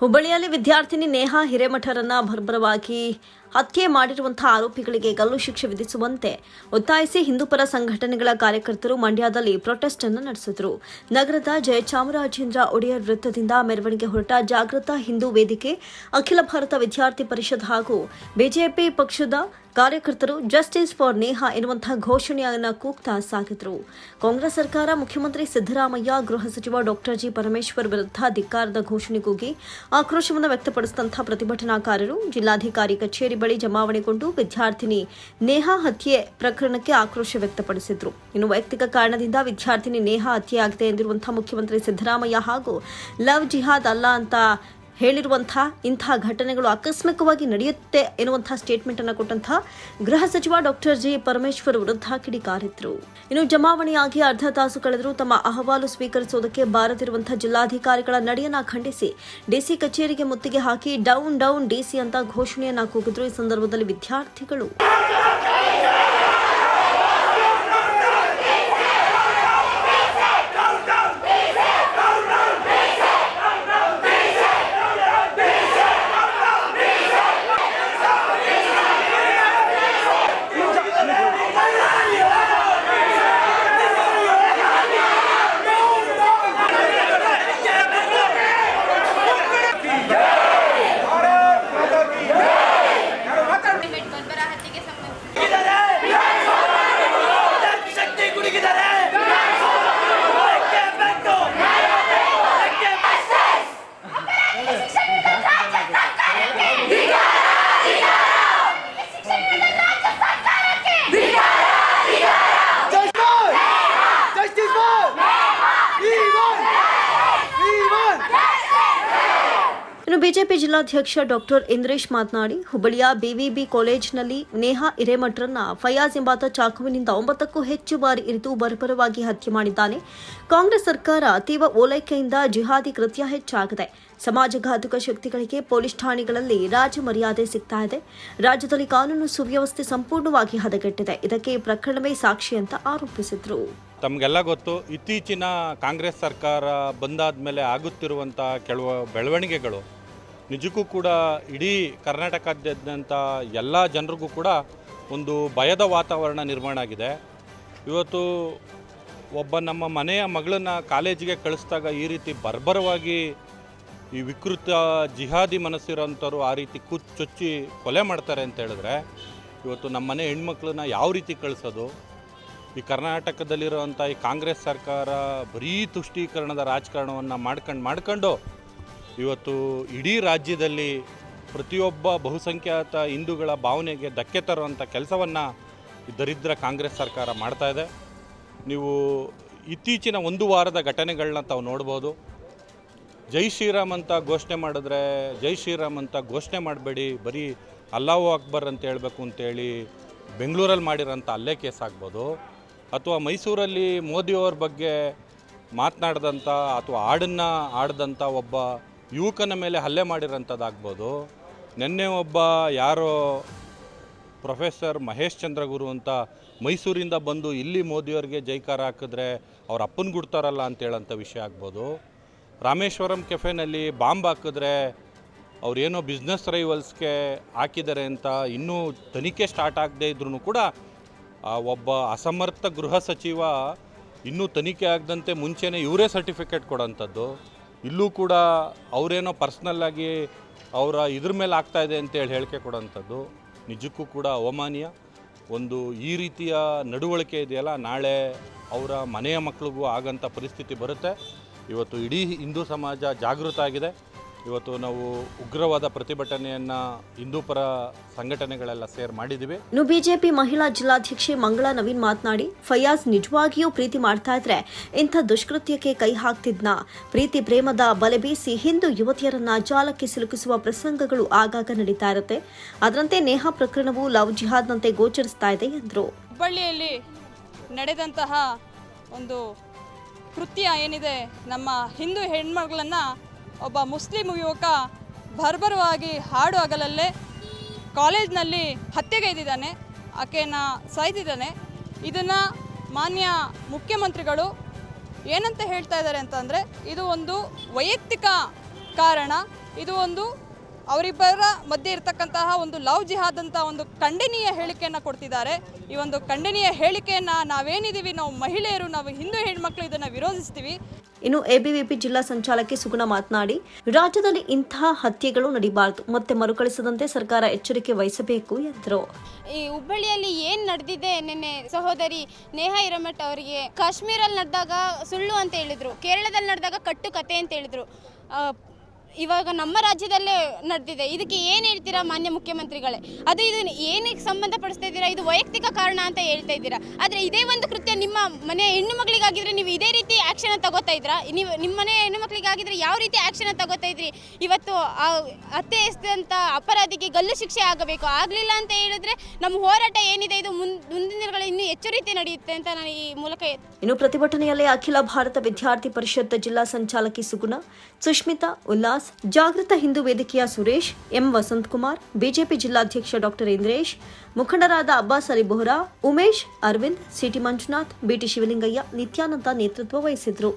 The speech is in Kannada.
ಹುಬ್ಬಳ್ಳಿಯಲ್ಲಿ ವಿದ್ಯಾರ್ಥಿನಿ ನೇಹಾ ಹಿರೇಮಠರನ್ನ ಬರ್ಬರವಾಗಿ ಹತ್ಯೆ ಮಾಡಿರುವಂತಹ ಆರೋಪಿಗಳಿಗೆ ಗಲ್ಲು ಶಿಕ್ಷೆ ವಿಧಿಸುವಂತೆ ಒತ್ತಾಯಿಸಿ ಹಿಂದೂಪರ ಸಂಘಟನೆಗಳ ಕಾರ್ಯಕರ್ತರು ಮಂಡ್ಯದಲ್ಲಿ ಪ್ರೊಟೆಸ್ಟ್ ಅನ್ನು ನಡೆಸಿದರು. ನಗರದ ಜಯಚಾಮರಾಜೇಂದ್ರ ಒಡೆಯರ್ ವೃತ್ತದಿಂದ ಮೆರವಣಿಗೆ ಹೊರಟ ಜಾಗೃತ ಹಿಂದೂ ವೇದಿಕೆ, ಅಖಿಲ ಭಾರತ ವಿದ್ಯಾರ್ಥಿ ಪರಿಷತ್ ಹಾಗೂ ಬಿಜೆಪಿ ಪಕ್ಷದ ಕಾರ್ಯಕರ್ತರು ಜಸ್ಟಿಸ್ ಫಾರ್ ನೇಹಾ ಎನ್ನುವಂತಹ ಘೋಷಣೆಯನ್ನು ಕೂಗ್ತಾ ಸಾಗಿದ್ರು. ಕಾಂಗ್ರೆಸ್ ಸರ್ಕಾರ ಮುಖ್ಯಮಂತ್ರಿ ಸಿದ್ದರಾಮಯ್ಯ, ಗೃಹ ಸಚಿವ ಡಾಕ್ಟರ್ ಜಿ ಪರಮೇಶ್ವರ್ ವಿರುದ್ಧ ಧಿಕ್ಕಾರದ ಘೋಷಣೆ ಕೂಗಿ ಆಕ್ರೋಶವನ್ನು ವ್ಯಕ್ತಪಡಿಸಿದಂತಹ ಪ್ರತಿಭಟನಾಕಾರರು ಜಿಲ್ಲಾಧಿಕಾರಿ ಕಚೇರಿ ಬಳಿ ಜಮಾವಣೆಗೊಂಡು ವಿದ್ಯಾರ್ಥಿನಿ ನೇಹಾ ಹತ್ಯೆ ಪ್ರಕರಣಕ್ಕೆ ಆಕ್ರೋಶ ವ್ಯಕ್ತಪಡಿಸಿದ್ರು. ಇನ್ನು ವೈಯಕ್ತಿಕ ಕಾರಣದಿಂದ ವಿದ್ಯಾರ್ಥಿನಿ ನೇಹಾ ಹತ್ಯೆಯಾಗಿದೆ ಎಂದಿರುವಂತಹ ಮುಖ್ಯಮಂತ್ರಿ ಸಿದ್ದರಾಮಯ್ಯ ಹಾಗೂ ಲವ್ ಜಿಹಾದ್ ಅಲ್ಲ ಅಂತ ಹೇಳಿರುವಂತಹ ಇಂತಹ ಘಟನೆಗಳು ಆಕಸ್ಮಿಕವಾಗಿ ನಡೆಯುತ್ತೆ ಎನ್ನುವಂತಹ ಸ್ಟೇಟ್ಮೆಂಟ್ ಅನ್ನು ಕೊಟ್ಟಂತಹ ಗೃಹ ಸಚಿವ ಡಾಕ್ಟರ್ ಜಿ ಪರಮೇಶ್ವರ್ ವಿರುದ್ಧ ಕಿಡಿಕಾರಿದ್ರು. ಇನ್ನು ಜಮಾವಣೆಯಾಗಿ ಅರ್ಧ ತಾಸು ಕಳೆದರೂ ತಮ್ಮ ಅಹವಾಲು ಸ್ವೀಕರಿಸುವುದಕ್ಕೆ ಬಾರದಿರುವಂತಹ ಜಿಲ್ಲಾಧಿಕಾರಿಗಳ ನಡೆಯನ್ನ ಖಂಡಿಸಿ ಡಿಸಿ ಕಚೇರಿಗೆ ಮುತ್ತಿಗೆ ಹಾಕಿ ಡೌನ್ ಡೌನ್ ಡಿಸಿ ಅಂತ ಘೋಷಣೆಯನ್ನ ಕೂಗಿದ್ರು ಈ ಸಂದರ್ಭದಲ್ಲಿ ವಿದ್ಯಾರ್ಥಿಗಳು. ಇನ್ನು ಬಿಜೆಪಿ ಜಿಲ್ಲಾಧ್ಯಕ್ಷ ಡಾಕ್ಟರ್ ಇಂದ್ರೇಶ್ ಮಾತನಾಡಿ, ಹುಬ್ಬಳ್ಳಿಯ ಬಿವಿಬಿ ಕಾಲೇಜಿನಲ್ಲಿ ನೇಹಾ ಹಿರೇಮಠರನ್ನ ಫಯಾಜ್ ಎಂಬಾತ ಚಾಕುವಿನಿಂದ ಒಂಬತ್ತಕ್ಕೂ ಹೆಚ್ಚು ಬಾರಿ ಇರಿದು ಬರ್ಬರವಾಗಿ ಹತ್ಯೆ ಮಾಡಿದ್ದಾನೆ. ಕಾಂಗ್ರೆಸ್ ಸರ್ಕಾರ ಅತೀವ ಓಲೈಕೆಯಿಂದ ಜಿಹಾದಿ ಕೃತ್ಯ ಹೆಚ್ಚಾಗಿದೆ. ಸಮಾಜಘಾತುಕ ಶಕ್ತಿಗಳಿಗೆ ಪೊಲೀಸ್ ಠಾಣೆಗಳಲ್ಲಿ ರಾಜ ಮರ್ಯಾದೆ ಸಿಗ್ತಾ ಇದೆ. ರಾಜ್ಯದಲ್ಲಿ ಕಾನೂನು ಸುವ್ಯವಸ್ಥೆ ಸಂಪೂರ್ಣವಾಗಿ ಹದಗೆಟ್ಟಿದೆ. ಇದಕ್ಕೆ ಪ್ರಕರಣವೇ ಸಾಕ್ಷಿ ಅಂತ ಆರೋಪಿಸಿದ್ರು. ತಮಗೆಲ್ಲ ಗೊತ್ತು, ಇತ್ತೀಚಿನ ಕಾಂಗ್ರೆಸ್ ಸರ್ಕಾರ ಬಂದಾದ ಮೇಲೆ ಆಗುತ್ತಿರುವಂಥ ಕೆಲವು ಬೆಳವಣಿಗೆಗಳು ನಿಜಕ್ಕೂ ಕೂಡ ಇಡೀ ಕರ್ನಾಟಕದಾದ್ಯಂತ ಎಲ್ಲ ಜನರಿಗೂ ಕೂಡ ಒಂದು ಭಯದ ವಾತಾವರಣ ನಿರ್ಮಾಣ ಆಗಿದೆ. ಇವತ್ತು ಒಬ್ಬ ನಮ್ಮ ಮನೆಯ ಮಗಳನ್ನು ಕಾಲೇಜಿಗೆ ಕಳಿಸಿದಾಗ ಈ ರೀತಿ ಬರ್ಬರವಾಗಿ ಈ ವಿಕೃತ ಜಿಹಾದಿ ಮನಸ್ಸಿರೋಂಥವ್ರು ಆ ರೀತಿ ಕುಚ್ ಚೊಚ್ಚಿ ಕೊಲೆ ಮಾಡ್ತಾರೆ ಅಂತ ಹೇಳಿದ್ರೆ ಇವತ್ತು ನಮ್ಮ ಮನೆ ಹೆಣ್ಮಕ್ಳನ್ನ ಯಾವ ರೀತಿ ಕಳಿಸೋದು? ಈ ಕರ್ನಾಟಕದಲ್ಲಿರುವಂಥ ಈ ಕಾಂಗ್ರೆಸ್ ಸರ್ಕಾರ ಬರೀ ತುಷ್ಟೀಕರಣದ ರಾಜಕಾರಣವನ್ನು ಮಾಡ್ಕೊಂಡು ಮಾಡ್ಕೊಂಡು ಇವತ್ತು ಇಡೀ ರಾಜ್ಯದಲ್ಲಿ ಪ್ರತಿಯೊಬ್ಬ ಬಹುಸಂಖ್ಯಾತ ಹಿಂದೂಗಳ ಭಾವನೆಗೆ ಧಕ್ಕೆ ತರುವಂಥ ಕೆಲಸವನ್ನು ದರಿದ್ರ ಕಾಂಗ್ರೆಸ್ ಸರ್ಕಾರ ಮಾಡ್ತಾ ಇದೆ. ನೀವು ಇತ್ತೀಚಿನ ಒಂದು ವಾರದ ಘಟನೆಗಳನ್ನ ತಾವು ನೋಡ್ಬೋದು. ಜೈ ಶ್ರೀರಾಮ್ ಅಂತ ಘೋಷಣೆ ಮಾಡಿದ್ರೆ ಜೈ ಶ್ರೀರಾಮ್ ಅಂತ ಘೋಷಣೆ ಮಾಡಬೇಡಿ, ಬರೀ ಅಲ್ಲಾವು ಅಕ್ಬರ್ ಅಂತ ಹೇಳಬೇಕು ಅಂತೇಳಿ ಬೆಂಗಳೂರಲ್ಲಿ ಮಾಡಿರೋಂಥ ಅಲ್ಲೇ ಕೇಸ್ ಆಗ್ಬೋದು. ಅಥವಾ ಮೈಸೂರಲ್ಲಿ ಮೋದಿಯವ್ರ ಬಗ್ಗೆ ಮಾತನಾಡಿದಂಥ ಅಥವಾ ಹಾಡನ್ನು ಆಡ್ದಂಥ ಒಬ್ಬ ಯುವಕನ ಮೇಲೆ ಹಲ್ಲೆ ಮಾಡಿರೋಂಥದ್ದಾಗ್ಬೋದು. ನಿನ್ನೆ ಒಬ್ಬ ಯಾರೋ ಪ್ರೊಫೆಸರ್ ಮಹೇಶ್ ಚಂದ್ರಗುರು ಅಂತ ಮೈಸೂರಿಂದ ಬಂದು ಇಲ್ಲಿ ಮೋದಿಯವ್ರಿಗೆ ಜೈಕಾರ ಹಾಕಿದ್ರೆ ಅವ್ರ ಅಪ್ಪನ ಗುಡ್ತಾರಲ್ಲ ಅಂತ ಹೇಳೋಂಥ ವಿಷಯ ಆಗ್ಬೋದು. ರಾಮೇಶ್ವರಂ ಕೆಫೆನಲ್ಲಿ ಬಾಂಬ್ ಹಾಕಿದ್ರೆ ಅವ್ರೇನೋ ಬಿಸ್ನೆಸ್ ರೈವಲ್ಸ್ಗೆ ಹಾಕಿದ್ದಾರೆ ಅಂತ ಇನ್ನೂ ತನಿಖೆ ಸ್ಟಾರ್ಟ್ ಆಗದೇ ಇದ್ರೂ ಕೂಡ ಒಬ್ಬ ಅಸಮರ್ಥ ಗೃಹ ಸಚಿವ ಇನ್ನೂ ತನಿಖೆ ಆಗದಂತೆ ಮುಂಚೆನೇ ಇವರೇ ಸರ್ಟಿಫಿಕೇಟ್ ಕೊಡೋಂಥದ್ದು. ಇಲ್ಲೂ ಕೂಡ ಅವರೇನೋ ಪರ್ಸ್ನಲ್ಲಾಗಿ ಅವರ ಇದ್ರ ಮೇಲೆ ಆಗ್ತಾ ಇದೆ ಅಂತೇಳಿ ಹೇಳಿಕೆ ಕೊಡೋಂಥದ್ದು. ನಿಜಕ್ಕೂ ಕೂಡ ಅವಮಾನೀಯ. ಒಂದು ಈ ರೀತಿಯ ನಡವಳಿಕೆ ಇದೆಯಲ್ಲ, ನಾಳೆ ಅವರ ಮನೆಯ ಮಕ್ಕಳಿಗೂ ಆಗಂಥ ಪರಿಸ್ಥಿತಿ ಬರುತ್ತೆ. ಇವತ್ತು ಇಡೀ ಹಿಂದೂ ಸಮಾಜ ಜಾಗೃತ ಆಗಿದೆ. ಇವತ್ತು ನಾವು ಉಗ್ರವಾದ ಪ್ರತಿಭಟನೆಯನ್ನು ಹಿಂದೂಪರ ಸಂಘಟನೆಗಳೆಲ್ಲ ಸೇರ್ ಮಾಡಿದ್ದೀವಿ ಇನ್ನು ಬಿಜೆಪಿ ಮಹಿಳಾ ಜಿಲ್ಲಾಧ್ಯಕ್ಷೆ ಮಂಗಳಾ ನವೀನ್ ಮಾತನಾಡಿ ಫಯಾಜ್ ನಿಜವಾಗಿಯೂ ಪ್ರೀತಿ ಮಾಡ್ತಾ ಇದ್ರೆ ಇಂಥ ದುಷ್ಕೃತ್ಯಕ್ಕೆ ಕೈ ಹಾಕ್ತಿದ್ನ? ಪ್ರೀತಿ ಪ್ರೇಮದ ಬಲೆ ಬೀಸಿ ಹಿಂದೂ ಯುವತಿಯರನ್ನ ಜಾಲಕ್ಕೆ ಸಿಲುಕಿಸುವ ಪ್ರಸಂಗಗಳು ಆಗಾಗ ನಡೀತಾ ಇರುತ್ತೆ. ಅದರಂತೆ ನೇಹಾ ಪ್ರಕರಣವು ಲವ್ ಜಿಹಾದ್ನಂತೆ ಗೋಚರಿಸ್ತಾ ಇದೆ ಎಂದರು. ಹುಬ್ಬಳ್ಳಿಯಲ್ಲಿ ನಡೆದಂತಹ ಒಂದು ಕೃತ್ಯ ಏನಿದೆ ನಮ್ಮ ಹಿಂದೂ ಹೆಣ್ಮಗಳನ್ನು ಒಬ್ಬ ಮುಸ್ಲಿಂ ಯುವಕ ಬರ್ಬರವಾಗಿ ಹಾಡು ಹಗಲಲ್ಲೇ ಕಾಲೇಜ್ನಲ್ಲಿ ಹತ್ಯೆಗೈದಿದ್ದಾನೆ ಆಕೆಯನ್ನು ಸಾಯ್ದಿದ್ದಾನೆ ಇದನ್ನು ಮಾನ್ಯ ಮುಖ್ಯಮಂತ್ರಿಗಳು ಏನಂತ ಹೇಳ್ತಾ ಇದ್ದಾರೆ ಅಂತಂದರೆ ಇದು ಒಂದು ವೈಯಕ್ತಿಕ ಕಾರಣ. ಇದು ಒಂದು ಅವರಿಬ್ಬರ ಮಧ್ಯೆ ಇರತಕ್ಕಂತಹ ಒಂದು ಲವ್ ಜಿಹಾದ್ ಅಂತ ಒಂದು ಖಂಡನೀಯ ಹೇಳಿಕೆಯನ್ನು ಕೊಡ್ತಿದ್ದಾರೆ. ಈ ಒಂದು ಖಂಡನೀಯ ಹೇಳಿಕೆಯನ್ನು ನಾವೇನಿದ್ದೀವಿ ನಾವು ಮಹಿಳೆಯರು, ನಾವು ಹಿಂದೂ ಹೆಣ್ಮಕ್ಳು ಇದನ್ನು ವಿರೋಧಿಸ್ತೀವಿ. ಇನ್ನು ಎಬಿವಿಪಿ ಜಿಲ್ಲಾ ಸಂಚಾಲಕಿ ಸುಗುಣ ಮಾತನಾಡಿ, ರಾಜ್ಯದಲ್ಲಿ ಇಂತಹ ಹತ್ಯೆಗಳು ನಡೀಬಾರದು, ಮತ್ತೆ ಮರುಕಳಿಸದಂತೆ ಸರ್ಕಾರ ಎಚ್ಚರಿಕೆ ವಹಿಸಬೇಕು ಎಂದರು. ಈ ಹುಬ್ಬಳ್ಳಿಯಲ್ಲಿ ಏನು ನಡೆದಿದೆ ನಿನ್ನೆ? ಸಹೋದರಿ ನೇಹಾ ಹಿರಮಠ ಅವರಿಗೆ ಕಾಶ್ಮೀರಲ್ಲಿ ನಡೆದಾಗ ಸುಳ್ಳು ಅಂತ ಹೇಳಿದ್ರು, ಕೇರಳದಲ್ಲಿ ನಡೆದಾಗ ಕಟ್ಟು ಕತೆ ಅಂತ ಹೇಳಿದ್ರು. ಇವಾಗ ನಮ್ಮ ರಾಜ್ಯದಲ್ಲೇ ನಡೆದಿದೆ. ಇದಕ್ಕೆ ಏನು ಹೇಳ್ತೀರಾ ಮಾನ್ಯ ಮುಖ್ಯಮಂತ್ರಿಗಳೇ? ಅದು ಇದು ಏನಕ್ಕೆ ಸಂಬಂಧಪಡಿಸ್ತಾ ಇದ್ದೀರಾ? ಇದು ವೈಯಕ್ತಿಕ ಕಾರಣ ಅಂತ ಹೇಳ್ತಾ ಇದ್ದೀರಾ? ಆದರೆ ಇದೇ ಒಂದು ಕೃತ್ಯ ನಿಮ್ಮ ಮನೆ ಹೆಣ್ಣು ಮಕ್ಕಳಿಗಾಗಿದ್ರೆ ನೀವು ಇದೇ ರೀತಿ ಆ್ಯಕ್ಷನ್ ತಗೋತಾ ಇದ್ರಾ? ನೀವು ನಿಮ್ಮ ಮನೆ ಹೆಣ್ಣು ಮಕ್ಕಳಿಗಾಗಿದ್ರೆ ಯಾವ ರೀತಿ ಆ್ಯಕ್ಷನ್ ತಗೋತಾ ಇದ್ರಿ? ಇವತ್ತು ಆ ಹತ್ಯೆ ಅಪರಾಧಿಗೆ ಗಲ್ಲು ಶಿಕ್ಷೆ ಆಗಬೇಕು, ಆಗಲಿಲ್ಲ ಅಂತ ಹೇಳಿದ್ರೆ ನಮ್ಮ ಹೋರಾಟ ಏನಿದೆ? ಇದು ಮುಂದಿನ ದಿನಗಳಲ್ಲಿ ಇನ್ನೂ ಹೆಚ್ಚು ರೀತಿ ನಡೆಯುತ್ತೆ ಅಂತ ನಾನು ಈ ಮೂಲಕ ಇನ್ನು ಪ್ರತಿಭಟನೆಯಲ್ಲಿ ಅಖಿಲ ಭಾರತ ವಿದ್ಯಾರ್ಥಿ ಪರಿಷತ್ ಜಿಲ್ಲಾ ಸಂಚಾಲಕಿ ಸುಗುಣ ಸುಷ್ಮಿತಾ ಉಲ್ಲಾಸ್ ಜಾಗೃತ ಹಿಂದೂ ವೇದಿಕೆಯ ಸುರೇಶ್, ಎಂ ವಸಂತಕುಮಾರ್, ಬಿಜೆಪಿ ಜಿಲ್ಲಾಧ್ಯಕ್ಷ ಡಾಕ್ಟರ್ ಇಂದ್ರೇಶ್, ಮುಖಂಡರಾದ Abbas Ali Bohra Umesh, Aravind, C T Manjunath, B T Shivalingaiah Nithyananda ನೇತೃತ್ವ ವಹಿಸಿದ್ರು.